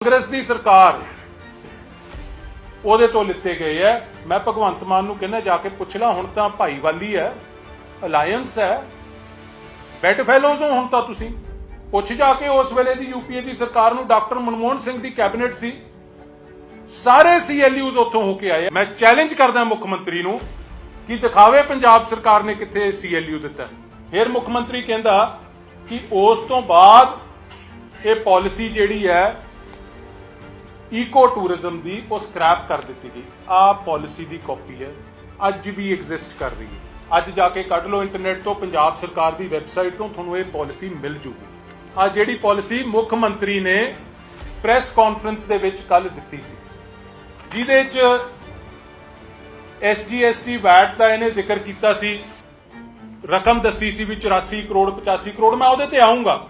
ਕਾਂਗਰਸ ਦੀ ਸਰਕਾਰ ਉਹਦੇ ਤੋਂ ਲਿੱਤੇ ਗਏ ਐ। ਮੈਂ ਭਗਵੰਤ ਮਾਨ ਨੂੰ ਕਹਿੰਦਾ, ਜਾ ਕੇ ਪੁੱਛ ਲਾ, ਹੁਣ ਤਾਂ ਭਾਈਵਾਲੀ ਹੈ ਅਲਾਈਅੰਸ ਹੈ ਬੈਟ ਫੈਲੋਜ਼ ਹੋ ਹੁਣ ਤਾਂ ਤੁਸੀਂ। ਪੁੱਛ ਜਾ ਕੇ ਉਸ ਵੇਲੇ ਦੀ ਯੂਪੀਏ ਦੀ ਸਰਕਾਰ ਨੂੰ ਡਾਕਟਰ ਮਨਮੋਹਨ ਸਿੰਘ ਦੀ ਕੈਬਨਿਟ ਸੀ। ਸਾਰੇ ਸੀਐਲਯੂਜ਼ ਉੱਥੋਂ ਹੋ ਕੇ ਆਏ ਮੈਂ ਚੈਲੰਜ ਕਰਦਾ ਮੁੱਖ ਮੰਤਰੀ ਨੂੰ ਕਿ ਦਿਖਾਵੇ ਪੰਜਾਬ ਸਰਕਾਰ ਨੇ ਕਿੱਥੇ ਸੀਐਲਯੂ ਦਿੱਤਾ। ਫਿਰ ਮੁੱਖ ਮੰਤਰੀ ਕਹਿੰਦਾ ਕਿ ਉਸ ਤੋਂ ਬਾਅਦ ਇਹ ਪਾਲਿਸੀ ਜਿਹੜੀ ਹੈ ਈਕੋ ਟੂਰਿਜ਼ਮ ਦੀ ਉਹ ਸਕ੍ਰੈਪ ਕਰ ਦਿੱਤੀ ਗਈ। ਆਹ ਪਾਲਿਸੀ ਦੀ ਕਾਪੀ ਹੈ। ਅੱਜ ਵੀ ਐਗਜ਼ਿਸਟ ਕਰ ਰਹੀ ਹੈ। ਅੱਜ ਜਾ ਕੇ ਕੱਢ ਲਓ ਇੰਟਰਨੈਟ ਤੋਂ, ਪੰਜਾਬ ਸਰਕਾਰ ਦੀ ਵੈਬਸਾਈਟ ਤੋਂ ਤੁਹਾਨੂੰ ਇਹ ਪਾਲਿਸੀ ਮਿਲ ਜੂਗੀ। ਆ ਜਿਹੜੀ ਪਾਲਿਸੀ ਮੁੱਖ ਮੰਤਰੀ ਨੇ ਪ੍ਰੈਸ ਕਾਨਫਰੰਸ ਦੇ ਵਿੱਚ ਕੱਲ ਦਿੱਤੀ ਸੀ। ਜਿਹਦੇ 'ਚ ਐਸਜੀਐਸਟੀ ਵੈਟ ਦਾ ਇਹਨੇ ਜ਼ਿਕਰ ਕੀਤਾ ਸੀ। ਰਕਮ ਦੱਸੀ ਸੀ ਵੀ 84 ਕਰੋੜ 85 ਕਰੋੜ, ਮੈਂ ਉਹਦੇ ਤੇ ਆਉਂਗਾ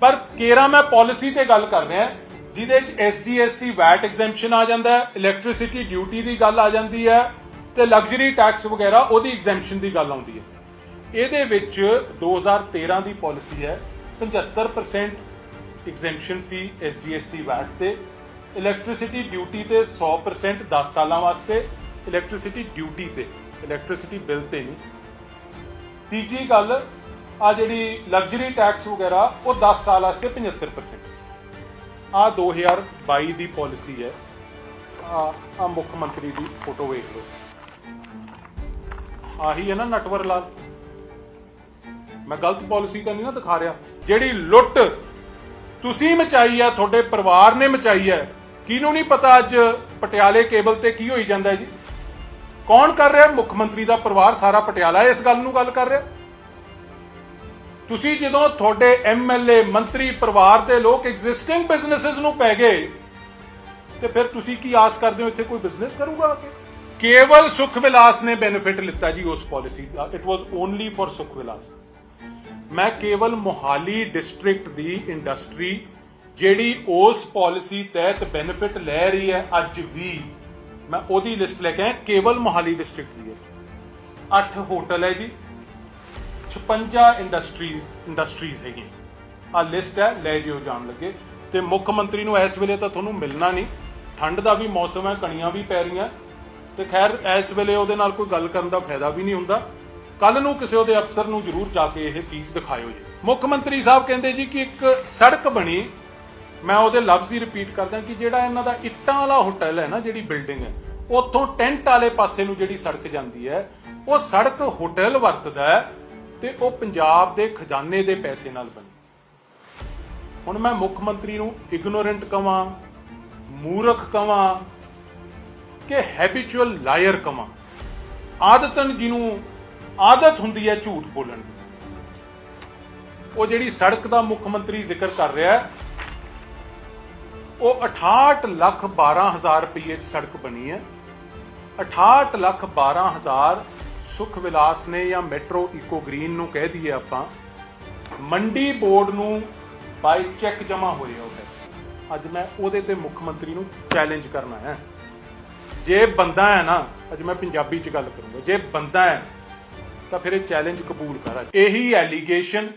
ਪਰ ਕੇਰਾ ਮੈਂ ਪਾਲਿਸੀ ਤੇ ਗੱਲ ਕਰ ਰਿਹਾ। ਜਿਹਦੇ ਚ ਐਸਜੀਐਸਟੀ ਵੈਟ ਐਗਜ਼ੈਂਪਸ਼ਨ ਆ ਜਾਂਦਾ ਹੈ ਇਲੈਕਟ੍ਰਿਸਿਟੀ ਡਿਊਟੀ ਦੀ ਗੱਲ ਆ ਜਾਂਦੀ ਹੈ ਤੇ ਲਗਜ਼ਰੀ ਟੈਕਸ ਵਗੈਰਾ ਉਹਦੀ ਐਗਜ਼ੈਂਪਸ਼ਨ ਦੀ ਗੱਲ ਆਉਂਦੀ ਹੈ। ਇਹਦੇ ਵਿੱਚ 2013 ਦੀ ਪਾਲਿਸੀ ਹੈ 75% ਐਗਜ਼ੈਂਪਸ਼ਨ ਸੀ ਐਸਜੀਐਸਟੀ ਵੈਟ ਤੇ ਇਲੈਕਟ੍ਰਿਸਿਟੀ ਡਿਊਟੀ ਤੇ 100% 10 ਸਾਲਾਂ ਵਾਸਤੇ ਇਲੈਕਟ੍ਰਿਸਿਟੀ ਡਿਊਟੀ ਤੇ ਇਲੈਕਟ੍ਰਿਸਿਟੀ ਬਿੱਲ ਤੇ ਨਹੀਂ। ਤੀਜੀ ਗੱਲ ਆ ਜਿਹੜੀ ਲਗਜ਼ਰੀ ਟੈਕਸ ਵਗੈਰਾ, ਉਹ 10 ਸਾਲ ਵਾਸਤੇ 75% ਆ 2022 ਦੀ ਪਾਲਿਸੀ ਹੈ। ਆ ਆ ਮੁੱਖ ਮੰਤਰੀ ਦੀ ਫੋਟੋ ਵੇਖ ਲਓ। ਆਹੀ ਹੈ ਨਾ ਨਟਵਰ ਲਾਲ। ਮੈਂ ਗਲਤ ਪਾਲਿਸੀ ਤਾਂ ਨਹੀਂ ਨਾ ਦਿਖਾ ਰਿਹਾ। ਜਿਹੜੀ ਲੁੱਟ ਤੁਸੀਂ ਮਚਾਈ ਹੈ, ਤੁਹਾਡੇ ਪਰਿਵਾਰ ਨੇ ਮਚਾਈ ਹੈ, ਕਿਹਨੂੰ ਨਹੀਂ ਪਤਾ ਅੱਜ ਪਟਿਆਲੇ ਕੇਬਲ ਤੇ ਕੀ ਹੋਈ ਜਾਂਦਾ ਜੀ? ਕੌਣ ਕਰ ਰਿਹਾ? ਮੁੱਖ ਮੰਤਰੀ ਦਾ ਪਰਿਵਾਰ ਸਾਰਾ ਪਟਿਆਲਾ ਇਸ ਗੱਲ ਨੂੰ ਗੱਲ ਕਰ ਰਿਹਾ। ਤੁਸੀਂ ਜਦੋਂ ਤੁਹਾਡੇ ਐਮਐਲਏ ਮੰਤਰੀ ਪਰਿਵਾਰ ਦੇ ਲੋਕ ਐਗਜ਼ਿਸਟਿੰਗ ਬਿਜ਼ਨੈਸਸ ਨੂੰ ਪੈ ਗਏ, ਤੇ ਫਿਰ ਤੁਸੀਂ ਕੀ ਆਸ ਕਰਦੇ ਹੋ ਇੱਥੇ ਕੋਈ ਬਿਜ਼ਨਸ ਕਰੂਗਾ ਆ ਕੇ? ਕੇਵਲ ਸੁਖ ਵਿਲਾਸ ਨੇ ਬੈਨੀਫਿਟ ਲਿੱਤਾ ਜੀ ਉਸ policy the. It was only for Sukh Vilas. ਮੈਂ ਕੇਵਲ ਮੋਹਾਲੀ ਡਿਸਟ੍ਰਿਕਟ ਦੀ ਇੰਡਸਟਰੀ ਜਿਹੜੀ ਉਸ ਪਾਲਿਸੀ ਤਹਿਤ ਬੈਨੀਫਿਟ ਲੈ ਰਹੀ ਹੈ ਅੱਜ ਵੀ, ਮੈਂ ਉਹਦੀ ਲਿਸਟ ਲੈ ਕੇ ਆਇਆ। ਕੇਵਲ ਮੋਹਾਲੀ ਡਿਸਟ੍ਰਿਕਟ ਦੀ ਹੈ। 8 ਹੋਟਲ ਹੈ ਜੀ। 56 ਇੰਡਸਟਰੀਜ਼ ਇੰਡਸਟਰੀਜ਼ ਹੈਗੀ ਆ ਲਿਸਟ ਹੈ, ਲੈ ਜਿਓ, ਜਾਣ ਲੱਗੇ। ਤੇ ਮੁੱਖ ਮੰਤਰੀ ਨੂੰ ਇਸ ਵੇਲੇ ਤਾਂ ਤੁਹਾਨੂੰ ਮਿਲਣਾ ਨਹੀਂ। ਠੰਡ ਦਾ ਵੀ ਮੌਸਮ ਹੈ, ਕਣੀਆਂ ਵੀ ਪੈ ਰਹੀਆਂ। ਤੇ ਖੈਰ, ਇਸ ਵੇਲੇ ਉਹਦੇ ਨਾਲ ਕੋਈ ਗੱਲ ਕਰਨ ਦਾ ਫਾਇਦਾ ਵੀ ਨਹੀਂ ਹੁੰਦਾ। ਕੱਲ ਨੂੰ ਕਿਸੇ ਉਹਦੇ ਅਫਸਰ ਨੂੰ ਜ਼ਰੂਰ ਜਾ ਕੇ ਇਹ ਚੀਜ਼ ਦਿਖਾਇਓ ਜੀ। ਮੁੱਖ ਮੰਤਰੀ ਸਾਹਿਬ ਕਹਿੰਦੇ ਜੀ ਕਿ ਇੱਕ ਸੜਕ ਬਣੀ। ਮੈਂ ਉਹਦੇ ਲਫ਼ਜ਼ ਹੀ ਰਿਪੀਟ ਕਰਦਾ ਕਿ ਜਿਹੜਾ ਇਹਨਾਂ ਦਾ ਇੱਟਾਂ ਵਾਲਾ ਹੋਟਲ ਹੈ ਨਾ, ਜਿਹੜੀ ਬਿਲਡਿੰਗ ਹੈ, ਉੱਥੋਂ ਟੈਂਟ ਵਾਲੇ ਪਾਸੇ ਨੂੰ ਜਿਹੜੀ ਸੜਕ ਜਾਂਦੀ ਹੈ, ਉਹ ਸੜਕ ਹੋਟਲ ਵਰਤਦਾ ਹੈ। ਤੇ ਉਹ ਪੰਜਾਬ ਦੇ ਖਜ਼ਾਨੇ ਦੇ ਪੈਸੇ ਨਾਲ ਬਣੀ। ਹੁਣ ਮੈਂ ਮੁੱਖ ਮੰਤਰੀ ਨੂੰ ਇਗਨੋਰੈਂਟ ਕਵਾਂ, ਮੂਰਖ ਕਵਾਂ ਕਿ ਹੈਬਿਚੁਅਲ ਲਾਇਰ ਕਵਾਂ। ਆਦਤਨ ਜਿਹਨੂੰ ਆਦਤ ਹੁੰਦੀ ਹੈ ਝੂਠ ਬੋਲਣ ਦੀ। ਉਹ ਜਿਹੜੀ ਸੜਕ ਦਾ ਮੁੱਖ ਮੰਤਰੀ ਜ਼ਿਕਰ ਕਰ ਰਿਹਾ ਉਹ 68 ਲੱਖ 12 ਹਜ਼ਾਰ ਰੁਪਏ 'ਚ ਸੜਕ ਬਣੀ ਹੈ। 68 ਲੱਖ 12 ਹਜ਼ਾਰ ਸੁਖ ਵਿਲਾਸ ਨੇ ਜਾਂ ਮੈਟਰੋ ਇਕੋ ਗ੍ਰੀਨ ਨੂੰ ਕਹਿ ਦਈਏ ਆਪਾਂ, ਮੰਡੀ ਬੋਰਡ ਨੂੰ ਬਾਈ ਚੈੱਕ ਜਮਾ ਹੋਏ ਹੋ ਪੈਸੇ। ਅੱਜ ਮੈਂ ਉਹਦੇ ਤੇ ਮੁੱਖ ਮੰਤਰੀ ਨੂੰ ਚੈਲੰਜ ਕਰਨਾ ਹੈ। ਜੇ ਬੰਦਾ ਹੈ ਨਾ, ਅੱਜ ਮੈਂ ਪੰਜਾਬੀ 'ਚ ਗੱਲ ਕਰੂੰਗਾ, ਜੇ ਬੰਦਾ ਹੈ, ਤਾਂ ਫਿਰ ਇਹ ਚੈਲੰਜ ਕਬੂਲ ਕਰ ਇਹੀ ਐਲੀਗੇਸ਼ਨ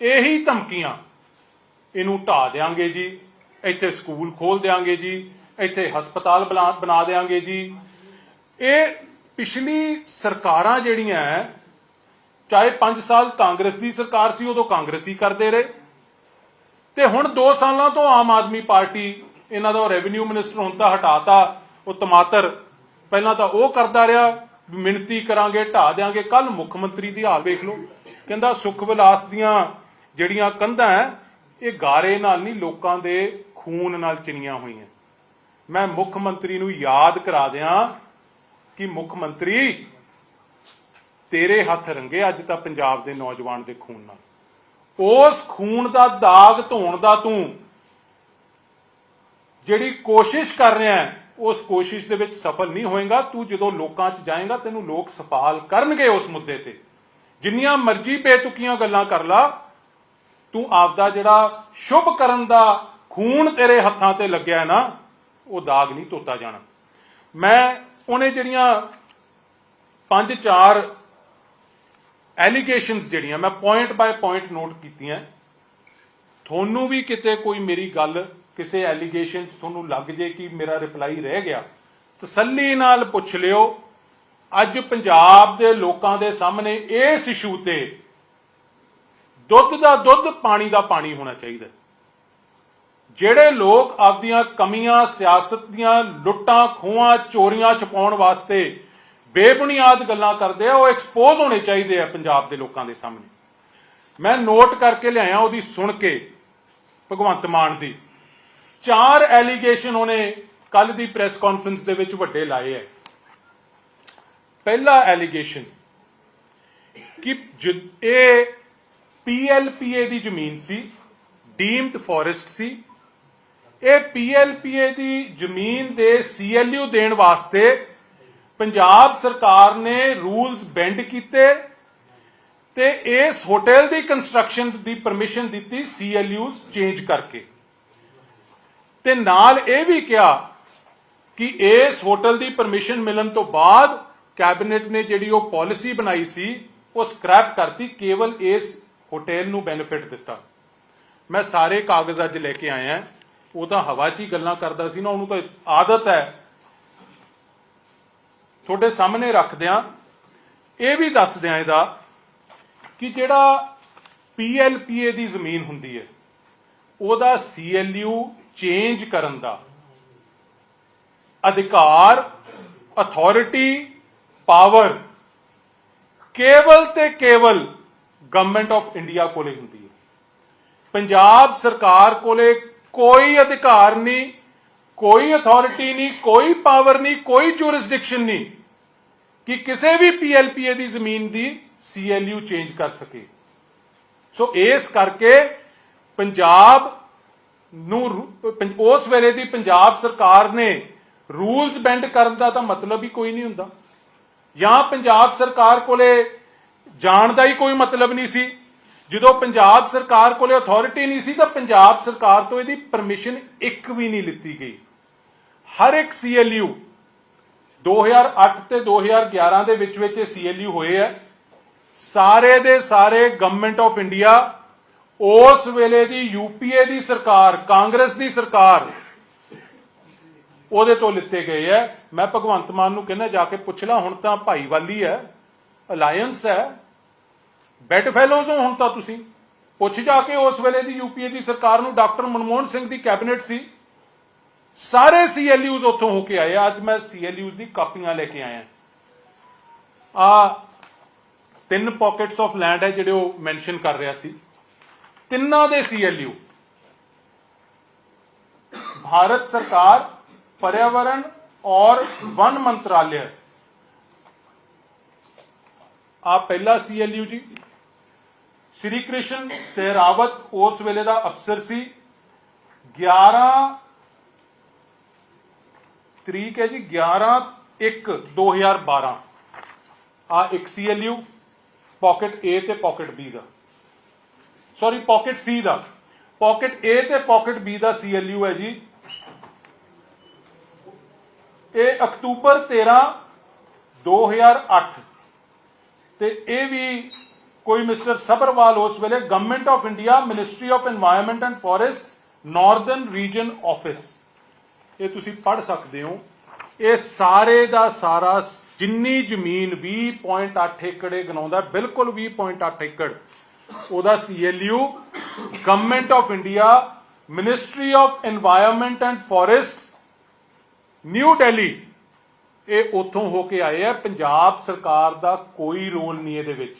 ਇਹੀ ਧਮਕੀਆਂ, ਇਹਨੂੰ ਢਾ ਦੇਾਂਗੇ ਜੀ, ਇੱਥੇ ਸਕੂਲ ਖੋਲ ਦੇਾਂਗੇ ਜੀ, ਇੱਥੇ ਹਸਪਤਾਲ ਬਣਾ ਬਣਾ ਦੇਾਂਗੇ ਜੀ। ਇਹ ਪਿਛਲੀ ਸਰਕਾਰਾਂ ਜਿਹੜੀਆਂ ਚਾਹੇ 5 ਸਾਲ ਕਾਂਗਰਸ ਦੀ ਸਰਕਾਰ ਸੀ, ਉਦੋਂ ਕਾਂਗਰਸੀ ਕਰਦੇ ਰਹੇ। ਤੇ ਹੁਣ 2 ਸਾਲਾਂ ਤੋਂ ਆਮ ਆਦਮੀ ਪਾਰਟੀ ਇਹਨਾਂ ਦਾ ਰੈਵਨਿਊ ਮਿਨਿਸਟਰ ਹੁਣ ਤਾਂ ਹਟਾਤਾ, ਉਹ ਟਮਾਟਰ ਪਹਿਲਾਂ ਤਾਂ ਉਹ ਕਰਦਾ ਰਿਹਾ, ਵੀ ਮਿਹਨਤੀ ਕਰਾਂਗੇ ਢਾ ਦੇਾਂਗੇ ਕੱਲ ਮੁੱਖ ਮੰਤਰੀ ਦੀ ਹਾਲ ਵੇਖ ਲਓ। ਕਹਿੰਦਾ ਸੁਖ ਵਿਲਾਸ ਦੀਆਂ ਜਿਹੜੀਆਂ ਕੰਧਾਂ ਇਹ ਗਾਰੇ ਨਾਲ ਨਹੀਂ, ਲੋਕਾਂ ਦੇ ਖੂਨ ਨਾਲ ਚਿਣੀਆਂ ਹੋਈਆਂ। ਮੈਂ ਮੁੱਖ ਮੰਤਰੀ ਨੂੰ ਯਾਦ ਕਰਾ ਦਿਆਂ ਕਿ ਮੁੱਖ ਮੰਤਰੀ ਤੇਰੇ ਹੱਥ ਰੰਗੇ ਅੱਜ ਤਾਂ ਪੰਜਾਬ ਦੇ ਨੌਜਵਾਨ ਦੇ ਖੂਨ ਨਾਲ। ਉਸ ਖੂਨ ਦਾ ਦਾਗ ਧੋਣ ਦਾ ਤੂੰ ਜਿਹੜੀ ਕੋਸ਼ਿਸ਼ ਕਰ ਰਿਹਾ ਹੈ, ਉਸ ਕੋਸ਼ਿਸ਼ ਦੇ ਵਿੱਚ ਸਫਲ ਨਹੀਂ ਹੋਏਗਾ। ਤੂੰ ਜਦੋਂ ਲੋਕਾਂ 'ਚ ਜਾਏਗਾ, ਤੈਨੂੰ ਲੋਕ ਸਵਾਲ ਕਰਨਗੇ ਉਸ ਮੁੱਦੇ ਤੇ। ਜਿੰਨੀਆਂ ਮਰਜ਼ੀ ਬੇਤੁਕੀਆਂ ਗੱਲਾਂ ਕਰ ਲਾ, ਤੂੰ ਆਪਦਾ ਜਿਹੜਾ ਸ਼ੁਭ ਕਰਨ ਦਾ ਖੂਨ ਤੇਰੇ ਹੱਥਾਂ ਤੇ ਲੱਗਿਆ ਨਾ, ਉਹ ਦਾਗ ਨਹੀਂ ਧੋਤਾ ਜਾਣਾ। ਮੈਂ ਉਹਨੇ ਜਿਹੜੀਆਂ ਪੰਜ ਚਾਰ ਐਲੀਗੇਸ਼ਨਸ ਜਿਹੜੀਆਂ, ਮੈਂ ਪੁਆਇੰਟ ਬਾਈ ਪੁਆਇੰਟ ਨੋਟ ਕੀਤੀਆਂ। ਤੁਹਾਨੂੰ ਵੀ ਕਿਤੇ ਕੋਈ ਮੇਰੀ ਗੱਲ, ਕਿਸੇ ਐਲੀਗੇਸ਼ਨ 'ਚ ਤੁਹਾਨੂੰ ਲੱਗ ਜੇ ਕਿ ਮੇਰਾ ਰਿਪਲਾਈ ਰਹਿ ਗਿਆ ਤਸੱਲੀ ਨਾਲ ਪੁੱਛ ਲਿਓ। ਅੱਜ ਪੰਜਾਬ ਦੇ ਲੋਕਾਂ ਦੇ ਸਾਹਮਣੇ ਇਸ ਇਸ਼ੂ ਤੇ ਦੁੱਧ ਦਾ ਦੁੱਧ, ਪਾਣੀ ਦਾ ਪਾਣੀ ਹੋਣਾ ਚਾਹੀਦਾ। ਜਿਹੜੇ ਲੋਕ ਆਪਦੀਆਂ ਕਮੀਆਂ, ਸਿਆਸਤ ਦੀਆਂ ਲੁੱਟਾਂ, ਖੋਹਾਂ, ਚੋਰੀਆਂ ਛਪਾਉਣ ਵਾਸਤੇ ਬੇਬੁਨਿਆਦ ਗੱਲਾਂ ਕਰਦੇ ਆ, ਉਹ ਐਕਸਪੋਜ਼ ਹੋਣੇ ਚਾਹੀਦੇ ਆ ਪੰਜਾਬ ਦੇ ਲੋਕਾਂ ਦੇ ਸਾਹਮਣੇ। ਮੈਂ ਨੋਟ ਕਰਕੇ ਲਿਆਇਆ ਉਹਦੀ ਸੁਣ ਕੇ ਭਗਵੰਤ ਮਾਨ ਦੀ। ਚਾਰ ਐਲੀਗੇਸ਼ਨ ਉਹਨੇ ਕੱਲ ਦੀ ਪ੍ਰੈਸ ਕਾਨਫਰੰਸ ਦੇ ਵਿੱਚ ਵੱਡੇ ਲਾਏ ਹੈ ਪਹਿਲਾ ਐਲੀਗੇਸ਼ਨ ਕਿ ਇਹ ਪੀਐਲਪੀਏ ਦੀ ਜ਼ਮੀਨ ਸੀ ਡੀਮਡ ਫੋਰੈਸਟ ਸੀ ਇਹ ਪੀਐਲਪੀਏ ਦੀ ਜ਼ਮੀਨ ਦੇ ਸੀਐਲਯੂ ਦੇਣ ਵਾਸਤੇ ਪੰਜਾਬ ਸਰਕਾਰ ਨੇ ਰੂਲਸ ਬੈਂਡ ਕੀਤੇ ਤੇ ਇਸ ਹੋਟਲ ਦੀ ਕੰਸਟਰਕਸ਼ਨ ਦੀ ਪਰਮਿਸ਼ਨ ਦਿੱਤੀ ਸੀਐਲਯੂਸ ਚੇਂਜ ਕਰਕੇ। ਤੇ ਨਾਲ ਇਹ ਵੀ ਕਿਹਾ ਕਿ ਇਸ ਹੋਟਲ ਦੀ ਪਰਮਿਸ਼ਨ ਮਿਲਣ ਤੋਂ ਬਾਅਦ ਕੈਬਨਿਟ ਨੇ ਜਿਹੜੀ ਉਹ ਪਾਲਿਸੀ ਬਣਾਈ ਸੀ, ਉਹ ਸਕ੍ਰੈਪ ਕਰਤੀ, ਕੇਵਲ ਇਸ ਹੋਟਲ ਨੂੰ ਬੈਨੀਫਿਟ ਦਿੱਤਾ। ਮੈਂ ਸਾਰੇ ਕਾਗਜ਼ ਅੱਜ ਲੈ ਕੇ ਆਇਆ। ਉਹ ਤਾਂ ਹਵਾ 'ਚ ਹੀ ਗੱਲਾਂ ਕਰਦਾ ਸੀ ਨਾ, ਉਹਨੂੰ ਤਾਂ ਆਦਤ ਹੈ। ਤੁਹਾਡੇ ਸਾਹਮਣੇ ਰੱਖਦਿਆਂ, ਇਹ ਵੀ ਦੱਸਦਿਆਂ ਇਹਦਾ ਕਿ ਜਿਹੜਾ ਪੀਐਲਪੀਏ ਦੀ ਜ਼ਮੀਨ ਹੁੰਦੀ ਹੈ, ਉਹਦਾ ਸੀਐਲਯੂ ਚੇਂਜ ਕਰਨ ਦਾ ਅਧਿਕਾਰ, ਅਥਾਰਟੀ, ਪਾਵਰ ਕੇਵਲ ਤੇ ਕੇਵਲ ਗਵਰਨਮੈਂਟ ਆਫ ਇੰਡੀਆ ਕੋਲੇ ਹੁੰਦੀ ਹੈ। ਪੰਜਾਬ ਸਰਕਾਰ ਕੋਲੇ ਕੋਈ ਅਧਿਕਾਰ ਨਹੀਂ, ਕੋਈ ਅਥਾਰਟੀ ਨਹੀਂ, ਕੋਈ ਪਾਵਰ ਨਹੀਂ, ਕੋਈ ਜੁਰਿਸਡਿਕਸ਼ਨ ਨਹੀਂ ਕਿ ਕਿਸੇ ਵੀ ਪੀਐਲਪੀਏ ਦੀ ਜ਼ਮੀਨ ਦੀ ਸੀਐਲਯੂ ਚੇਂਜ ਕਰ ਸਕੇ। ਸੋ ਇਸ ਕਰਕੇ ਪੰਜਾਬ ਨੂੰ ਉਸ ਵੇਲੇ ਦੀ ਪੰਜਾਬ ਸਰਕਾਰ ਨੇ ਰੂਲਸ ਬੈਂਡ ਕਰਨ ਦਾ ਤਾਂ ਮਤਲਬ ਹੀ ਕੋਈ ਨਹੀਂ ਹੁੰਦਾ। ਜਾਂ ਪੰਜਾਬ ਸਰਕਾਰ ਕੋਲੇ ਜਾਣ ਦਾ ਹੀ ਕੋਈ ਮਤਲਬ ਨਹੀਂ ਸੀ। ਜਦੋਂ ਪੰਜਾਬ ਸਰਕਾਰ ਕੋਲੇ ਅਥਾਰਟੀ ਨਹੀਂ ਸੀ, ਤਾਂ ਪੰਜਾਬ ਸਰਕਾਰ ਤੋਂ ਇਹਦੀ ਪਰਮਿਸ਼ਨ ਇੱਕ ਵੀ ਨਹੀਂ ਲਿੱਤੀ ਗਈ। ਹਰ ਇੱਕ ਸੀਐਲਯੂ 2008 ਤੇ 2011 ਦੇ ਵਿੱਚ ਵਿੱਚ ਇਹ ਸੀਐਲਯੂ ਹੋਏ ਆ। ਸਾਰੇ ਦੇ ਸਾਰੇ ਗਵਰਨਮੈਂਟ ਆਫ ਇੰਡੀਆ ਉਸ ਵੇਲੇ ਦੀ ਯੂਪੀਏ ਦੀ ਸਰਕਾਰ, ਕਾਂਗਰਸ ਦੀ ਸਰਕਾਰ ਉਹਦੇ ਤੋਂ ਲਿੱਤੇ ਗਏ ਆ। ਮੈਂ ਭਗਵੰਤ ਮਾਨ ਨੂੰ ਕਹਿੰਦਾ, ਜਾ ਕੇ ਪੁੱਛ ਲੈ, ਹੁਣ ਤਾਂ ਭਾਈਵਾਲੀ ਹੈ ਅਲਾਈਅੰਸ ਹੈ। ਬੈਡ ਫੈਲੋਜ਼ ਹੋ ਹੁਣ ਤਾਂ ਤੁਸੀਂ ਪੁੱਛ ਜਾ ਕੇ ਉਸ ਵੇਲੇ ਦੀ ਯੂਪੀਏ ਦੀ ਸਰਕਾਰ ਨੂੰ ਡਾਕਟਰ ਮਨਮੋਹਨ ਸਿੰਘ ਦੀ ਕੈਬਨਿਟ ਸੀ ਸਾਰੇ ਸੀਐਲਯੂਜ਼ ਉੱਥੋਂ ਹੋ ਕੇ ਆਏ ਆ। ਅੱਜ ਮੈਂ ਸੀਐਲਯੂਜ਼ ਦੀ ਕਾਪੀਆਂ ਲੈ ਕੇ ਆਇਆ ਆ ਤਿੰਨ ਪਾਕਟਸ ਆਫ ਲੈਂਡ ਹੈ ਜਿਹੜੇ ਉਹ ਮੈਂਸ਼ਨ ਕਰ ਰਿਹਾ ਸੀ ਤਿੰਨਾਂ ਦੇ ਸੀਐਲਯੂ ਭਾਰਤ ਸਰਕਾਰ पर्यावरण और वन मंत्रालय ਆ ਪਹਿਲਾ ਸੀਐਲਯੂ ਜੀ। ਸ਼੍ਰੀ ਕ੍ਰਿਸ਼ਨ ਸਹਿਰਾਵਤ ਉਸ ਵੇਲੇ ਦਾ ਅਫਸਰ ਸੀ। 11 ਤਰੀਕ ਹੈ ਜੀ 11 1 2012 ਆ ਇੱਕ ਸੀਐਲਯੂ ਪਾਕਟ A ਤੇ ਪਾਕਟ B ਦਾ। ਸੌਰੀ ਪਾਕਟ C ਦਾ। ਪਾਕਟ A ਤੇ ਪਾਕਟ B ਦਾ ਸੀਐਲਯੂ ਹੈ ਜੀ। ਇਹ ਅਕਤੂਬਰ 13 2008 ਤੇ ਇਹ ਵੀ ਕੋਈ ਮਿਸਟਰ ਸਬਰਵਾਲ ਉਸ ਵੇਲੇ government of India ministry of environment and forests northern region office ਇਹ ਤੁਸੀਂ ਪੜ ਸਕਦੇ ਹੋ। ਇਹ ਸਾਰੇ ਦਾ ਸਾਰਾ ਜਿੰਨੀ ਜ਼ਮੀਨ 20.8 ਏਕੜ ਗਨਾਉਂਦਾ ਬਿਲਕੁਲ 20.8 ਏਕੜ। ਉਹਦਾ CLU government of India ministry of environment and forests new Delhi ਇਹ ਉਥੋਂ ਹੋ ਕੇ ਆਏ ਆ, ਪੰਜਾਬ ਸਰਕਾਰ ਦਾ ਕੋਈ ਰੋਲ ਨਹੀਂ ਇਹਦੇ ਵਿੱਚ।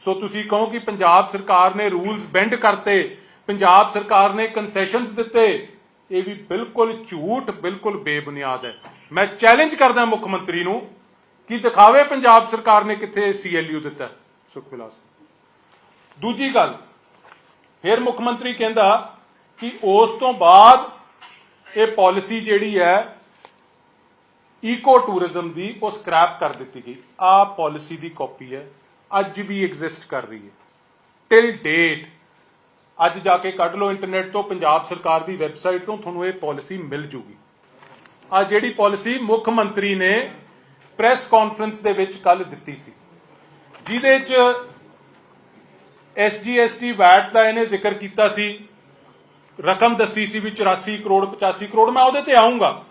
ਸੋ ਤੁਸੀਂ ਕਹੋ ਕਿ ਪੰਜਾਬ ਸਰਕਾਰ ਨੇ ਰੂਲਸ ਬੈਂਡ ਕਰਤੇ, ਪੰਜਾਬ ਸਰਕਾਰ ਨੇ ਕਨਸੈਸ਼ਨਸ ਦਿੱਤੇ, ਇਹ ਵੀ ਬਿਲਕੁਲ ਝੂਠ, ਬਿਲਕੁਲ ਬੇਬੁਨਿਆਦ ਹੈ। ਮੈਂ ਚੈਲੰਜ ਕਰਦਾ ਮੁੱਖ ਮੰਤਰੀ ਨੂੰ ਕਿ ਦਿਖਾਵੇ ਪੰਜਾਬ ਸਰਕਾਰ ਨੇ ਕਿੱਥੇ ਸੀਐਲਯੂ ਦਿੱਤਾ ਸੁਖਵਿਲਾਸ ਦੂਜੀ ਗੱਲ, ਫਿਰ ਮੁੱਖ ਮੰਤਰੀ ਕਹਿੰਦਾ ਕਿ ਉਸ ਤੋਂ ਬਾਅਦ ਇਹ ਪਾਲਿਸੀ ਜਿਹੜੀ ਹੈ ਈਕੋ ਟੂਰਿਜ਼ਮ ਦੀ ਉਹ ਸਕ੍ਰੈਪ ਕਰ ਦਿੱਤੀ ਗਈ। ਆ ਪਾਲਿਸੀ ਦੀ ਕਾਪੀ ਹੈ। ਅੱਜ ਵੀ ਐਗਜ਼ਿਸਟ ਕਰ ਰਹੀ ਹੈ। ਟਿਲ ਡੇਟ ਅੱਜ ਜਾ ਕੇ ਕੱਢ ਲਓ ਇੰਟਰਨੈਟ ਤੋਂ, ਪੰਜਾਬ ਸਰਕਾਰ ਦੀ ਵੈਬਸਾਈਟ ਤੋਂ ਤੁਹਾਨੂੰ ਇਹ ਪਾਲਿਸੀ ਮਿਲ ਜੂਗੀ। ਆ ਜਿਹੜੀ ਪਾਲਿਸੀ ਮੁੱਖ ਮੰਤਰੀ ਨੇ ਪ੍ਰੈਸ ਕਾਨਫਰੰਸ ਦੇ ਵਿੱਚ ਕੱਲ ਦਿੱਤੀ ਸੀ। ਜਿਹਦੇ 'ਚ ਐਸਜੀਐਸਟੀ ਵੈਟ ਦਾ ਇਹਨੇ ਜ਼ਿਕਰ ਕੀਤਾ ਸੀ। ਰਕਮ ਦੱਸੀ ਸੀ ਵੀ 84 ਕਰੋੜ 85 ਕਰੋੜ, ਮੈਂ ਉਹਦੇ ਤੇ ਆਉਂਗਾ